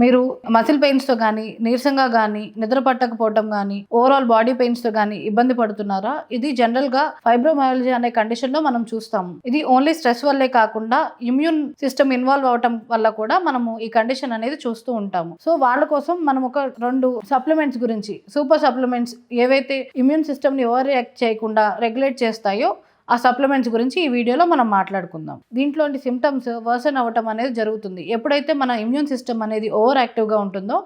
మీరు మసిల్ పెయిన్స్తో కానీ నీరసంగా కానీ నిద్ర పట్టకపోవటం కానీ ఓవరాల్ బాడీ పెయిన్స్తో కానీ ఇబ్బంది పడుతున్నారా? ఇది జనరల్గా ఫైబ్రోమయాలజీ అనే కండిషన్లో మనం చూస్తాము. ఇది ఓన్లీ స్ట్రెస్ వల్లే కాకుండా ఇమ్యూన్ సిస్టమ్ ఇన్వాల్వ్ అవటం వల్ల కూడా మనము ఈ కండిషన్ అనేది చూస్తూ ఉంటాము. సో వాళ్ళ కోసం మనం ఒక రెండు సప్లిమెంట్స్ గురించి సూపర్ సప్లిమెంట్స్ ఏవైతే ఇమ్యూన్ సిస్టమ్ని ఓవర్ రియాక్ట్ చేయకుండా రెగ్యులేట్ చేస్తాయో ఆ సప్లిమెంట్స్ గురించి ఈ వీడియోలో మనం మాట్లాడుకుందాం. దీంట్లోని సిమ్టమ్స్ వర్సన్ అవ్వటం అనేది జరుగుతుంది. ఎప్పుడైతే మన ఇమ్యూన్ సిస్టమ్ అనేది ఓవర్ యాక్టివ్గా ఉంటుందో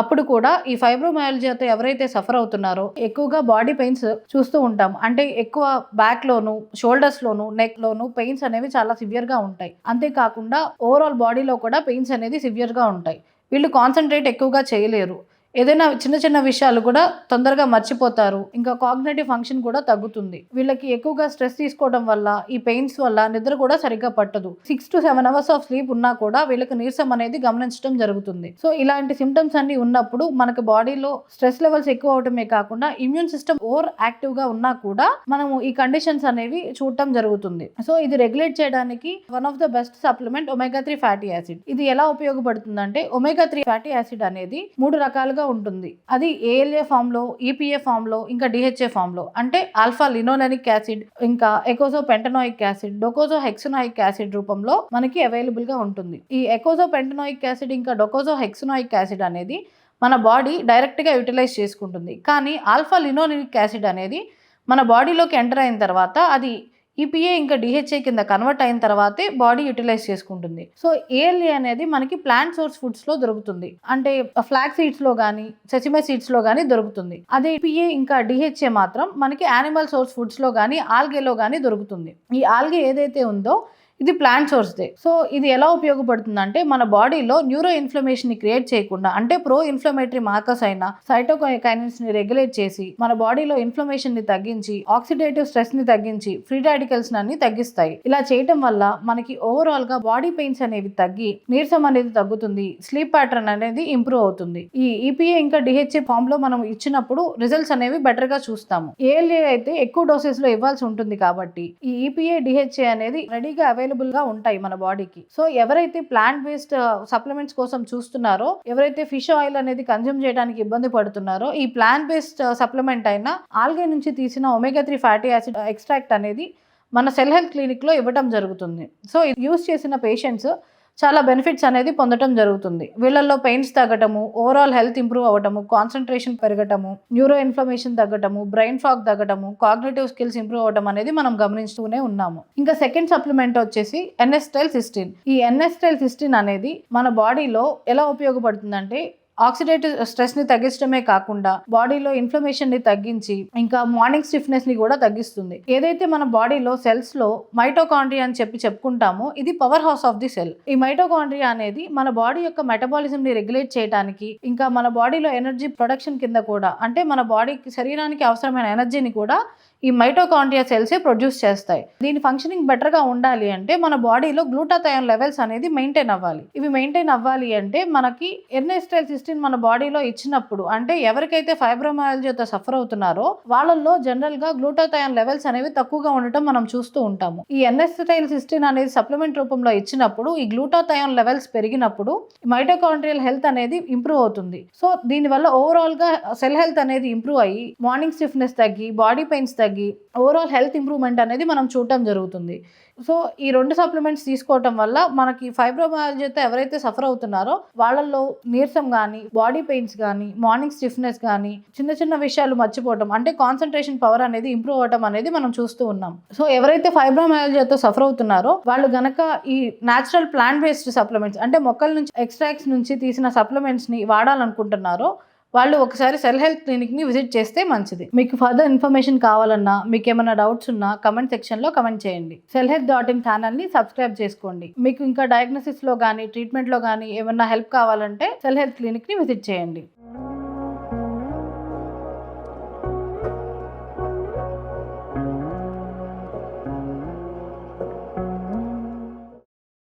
అప్పుడు కూడా ఈ ఫైబ్రోమయాలజీతో ఎవరైతే సఫర్ అవుతున్నారో ఎక్కువగా బాడీ పెయిన్స్ చూస్తూ ఉంటాం. అంటే ఎక్కువ బ్యాక్లోను షోల్డర్స్లోను నెక్లోను పెయిన్స్ అనేవి చాలా సివియర్గా ఉంటాయి. అంతేకాకుండా ఓవరాల్ బాడీలో కూడా పెయిన్స్ అనేది సివియర్గా ఉంటాయి. వీళ్ళు కాన్సన్ట్రేట్ ఎక్కువగా చేయలేరు. ఏదైనా చిన్న చిన్న విషయాలు కూడా తొందరగా మర్చిపోతారు. ఇంకా కాగ్నేటివ్ ఫంక్షన్ కూడా తగ్గుతుంది. వీళ్ళకి ఎక్కువగా స్ట్రెస్ తీసుకోవడం వల్ల ఈ పెయిన్స్ వల్ల నిద్ర కూడా సరిగ్గా పట్టదు. Six to seven hours of sleep ఉన్నా కూడా వీళ్ళకి నీరసం అనేది గమనించడం జరుగుతుంది. సో ఇలాంటి సిమ్టమ్స్ అన్ని ఉన్నప్పుడు మనకి బాడీలో స్ట్రెస్ లెవెల్స్ ఎక్కువ అవటమే కాకుండా ఇమ్యూన్ సిస్టమ్ ఓవర్ యాక్టివ్గా ఉన్నా కూడా మనము ఈ కండిషన్స్ అనేవి చూడటం జరుగుతుంది. సో ఇది రెగ్యులేట్ చేయడానికి one of the best supplement omega three fatty acid. ఇది ఎలా ఉపయోగపడుతుంది అంటే ఒమేగా త్రీ ఫ్యాటీ యాసిడ్ అనేది మూడు రకాలుగా ఉంటుంది. అది ఏఎల్ఏ ఫామ్లో ఈపీఏ ఫామ్లో ఇంకా డిహెచ్ఏ ఫామ్లో. అంటే ఆల్ఫా లినోలెనిక్ యాసిడ్ ఇంకా ఎకోజో పెంటనాయిక్ యాసిడ్ డొకోజో హెక్సనాయిక్ యాసిడ్ రూపంలో మనకి అవైలబుల్గా ఉంటుంది. ఈ ఎకోజో పెంటనాయిక్ యాసిడ్ ఇంకా డొకోజో హెక్సనాయిక్ యాసిడ్ అనేది మన బాడీ డైరెక్ట్గా యూటిలైజ్ చేసుకుంటుంది. కానీ ఆల్ఫా లినోనిక్ యాసిడ్ అనేది మన బాడీలోకి ఎంటర్ అయిన తర్వాత అది ఈపీఏ ఇంకా డిహెచ్ఏ కింద కన్వర్ట్ అయిన తర్వాతే బాడీ యూటిలైజ్ చేసుకుంటుంది. సో ఏఎల్ఏ అనేది మనకి ప్లాంట్ సోర్స్ ఫుడ్స్లో దొరుకుతుంది. అంటే ఫ్లాగ్ సీడ్స్లో కానీ సెసిమే సీడ్స్లో కానీ దొరుకుతుంది. అదే పిఏ ఇంకా డిహెచ్ఏ మాత్రం మనకి యానిమల్ సోర్స్ ఫుడ్స్లో కానీ ఆల్గేలో కానీ దొరుకుతుంది. ఈ ఆల్గే ఏదైతే ఉందో ఇది ప్లాంట్ సోర్స్దే సో ఇది ఎలా ఉపయోగపడుతుంది అంటే మన బాడీలో న్యూరో ఇన్ఫ్లమేషన్ని క్రియేట్ చేయకుండా అంటే ప్రో ఇన్ఫ్లమేటరీ మార్కర్స్ అయిన సైటోకైనస్ని రెగ్యులేట్ చేసి మన బాడీలో ఇన్ఫ్లమేషన్ని తగ్గించి ఆక్సిడేటివ్ స్ట్రెస్ని తగ్గించి ఫ్రీ రాడికల్స్ అన్ని తగ్గిస్తాయి. ఇలా చేయటం వల్ల మనకి ఓవరాల్గా బాడీ పెయిన్స్ అనేవి తగ్గి నీరసం అనేది తగ్గుతుంది స్లీప్ ప్యాటర్న్ అనేది ఇంప్రూవ్ అవుతుంది. ఈ ఈపీఏ ఇంకా డిహెచ్ఏ ఫామ్లో మనం ఇచ్చినప్పుడు రిజల్ట్స్ అనేవి బెటర్గా చూస్తాము. ఏఎల్ఏ అయితే ఎక్కువ డోసెస్లో ఇవ్వాల్సి ఉంటుంది కాబట్టి ఈ ఈపీఏ డిహెచ్ఏ అనేది రెడీగా అవైలబుల్ గా ఉంటాయి మన బాడీకి. సో ఎవరైతే ప్లాంట్ బేస్డ్ సప్లిమెంట్స్ కోసం చూస్తున్నారో ఎవరైతే ఫిష్ ఆయిల్ అనేది కన్జ్యూమ్ చేయడానికి ఇబ్బంది పడుతున్నారో ఈ ప్లాంట్ బేస్డ్ సప్లిమెంట్ అయిన ఆల్గే నుంచి తీసిన omega three fatty acid extract అనేది మన సెల్ హెల్త్ క్లినిక్లో ఇవ్వడం జరుగుతుంది. సో ఇది యూస్ చేసిన పేషెంట్స్ చాలా బెనిఫిట్స్ అనేది పొందడం జరుగుతుంది. వీళ్ళల్లో పెయిన్స్ తగ్గటము ఓవరాల్ హెల్త్ ఇంప్రూవ్ అవ్వటము కాన్సన్ట్రేషన్ పెరగటము న్యూరో ఇన్ఫ్లమేషన్ తగ్గటము బ్రెయిన్ ఫాగ్ తగ్గటము కాగ్నేటివ్ స్కిల్స్ ఇంప్రూవ్ అవ్వటం అనేది మనం గమనిస్తూనే ఉన్నాము. ఇంకా సెకండ్ సప్లిమెంట్ వచ్చేసి ఎన్ఎస్టైల్ సిస్టిన్ ఈ ఎన్ఎస్టైల్ సిస్టిన్ అనేది మన బాడీలో ఎలా ఉపయోగపడుతుందంటే ఆక్సిడేటివ్ స్ట్రెస్ని తగ్గించడమే కాకుండా బాడీలో ఇన్ఫ్లమేషన్ని తగ్గించి ఇంకా మార్నింగ్ స్టిఫ్నెస్ని కూడా తగ్గిస్తుంది. ఏదైతే మన బాడీలో సెల్స్లో మైటోకాండ్రియా అని చెప్పి చెప్పుకుంటామో ఇది power house of the cell ఈ మైటోకాండ్రియా అనేది మన బాడీ యొక్క మెటబాలిజం ని రెగ్యులేట్ చేయడానికి ఇంకా మన బాడీలో ఎనర్జీ ప్రొడక్షన్ కింద కూడా అంటే మన బాడీకి శరీరానికి అవసరమైన ఎనర్జీని కూడా ఈ మైటోకాండ్రియా సెల్సే ప్రొడ్యూస్ చేస్తాయి. దీని ఫంక్షనింగ్ బెటర్గా ఉండాలి అంటే మన బాడీలో గ్లూటాథయాన్ లెవెల్స్ అనేది మెయింటైన్ అవ్వాలి. ఇవి మెయింటైన్ అవ్వాలి అంటే మనకి ఎన్ఎస్టైల్ సిస్టిన్ మన బాడీలో ఇచ్చినప్పుడు అంటే ఎవరికైతే ఫైబ్రోమయాలజీతో సఫర్ అవుతున్నారో వాళ్ళల్లో జనరల్గా గ్లూటాథయాన్ లెవెల్స్ అనేవి తక్కువగా ఉండటం మనం చూస్తూ ఉంటాము. ఈ ఎన్ఎస్టైల్ సిస్టిన్ అనేది సప్లిమెంట్ రూపంలో ఇచ్చినప్పుడు ఈ గ్లూటాథయాన్ లెవెల్స్ పెరిగినప్పుడు మైటోకాండ్రియల్ హెల్త్ అనేది ఇంప్రూవ్ అవుతుంది. సో దీనివల్ల ఓవరాల్గా సెల్ హెల్త్ అనేది ఇంప్రూవ్ అయ్యి మార్నింగ్ స్టిఫ్నెస్ తగ్గి బాడీ పెయిన్స్ తగ్గి ఓవరాల్ హెల్త్ ఇంప్రూవ్మెంట్ అనేది మనం చూడటం జరుగుతుంది. సో ఈ రెండు సప్లిమెంట్స్ తీసుకోవటం వల్ల మనకి ఫైబ్రోమయాలజీతో ఎవరైతే సఫర్ అవుతున్నారో వాళ్ళల్లో నీరసం కానీ బాడీ పెయిన్స్ కానీ మార్నింగ్ స్టిఫ్నెస్ కానీ చిన్న చిన్న విషయాలు మర్చిపోవటం అంటే కాన్సన్ట్రేషన్ పవర్ అనేది ఇంప్రూవ్ అవటం అనేది మనం చూస్తూ ఉన్నాం. సో ఎవరైతే ఫైబ్రోమయాలజీతో సఫర్ అవుతున్నారో వాళ్ళు గనక ఈ న్యాచురల్ ప్లాంట్ బేస్డ్ సప్లిమెంట్స్ అంటే మొక్కల నుంచి ఎక్స్ట్రాక్ట్స్ నుంచి తీసిన సప్లిమెంట్స్ని వాడాలనుకుంటున్నారో వాళ్ళు ఒకసారి సెల్ హెల్త్ క్లినిక్ని విజిట్ చేస్తే మంచిది. మీకు ఫర్దర్ ఇన్ఫర్మేషన్ కావాలన్నా మీకు ఏమైనా డౌట్స్ ఉన్నా కమెంట్ సెక్షన్లో కమెంట్ చేయండి. సెల్ హెల్త్ డాట్ ఇన్ ఛానల్ని సబ్స్క్రైబ్ చేసుకోండి. మీకు ఇంకా డయాగ్నోసిస్లో కానీ ట్రీట్మెంట్లో కానీ ఏమైనా హెల్ప్ కావాలంటే సెల్ హెల్త్ క్లినిక్ని విజిట్ చేయండి.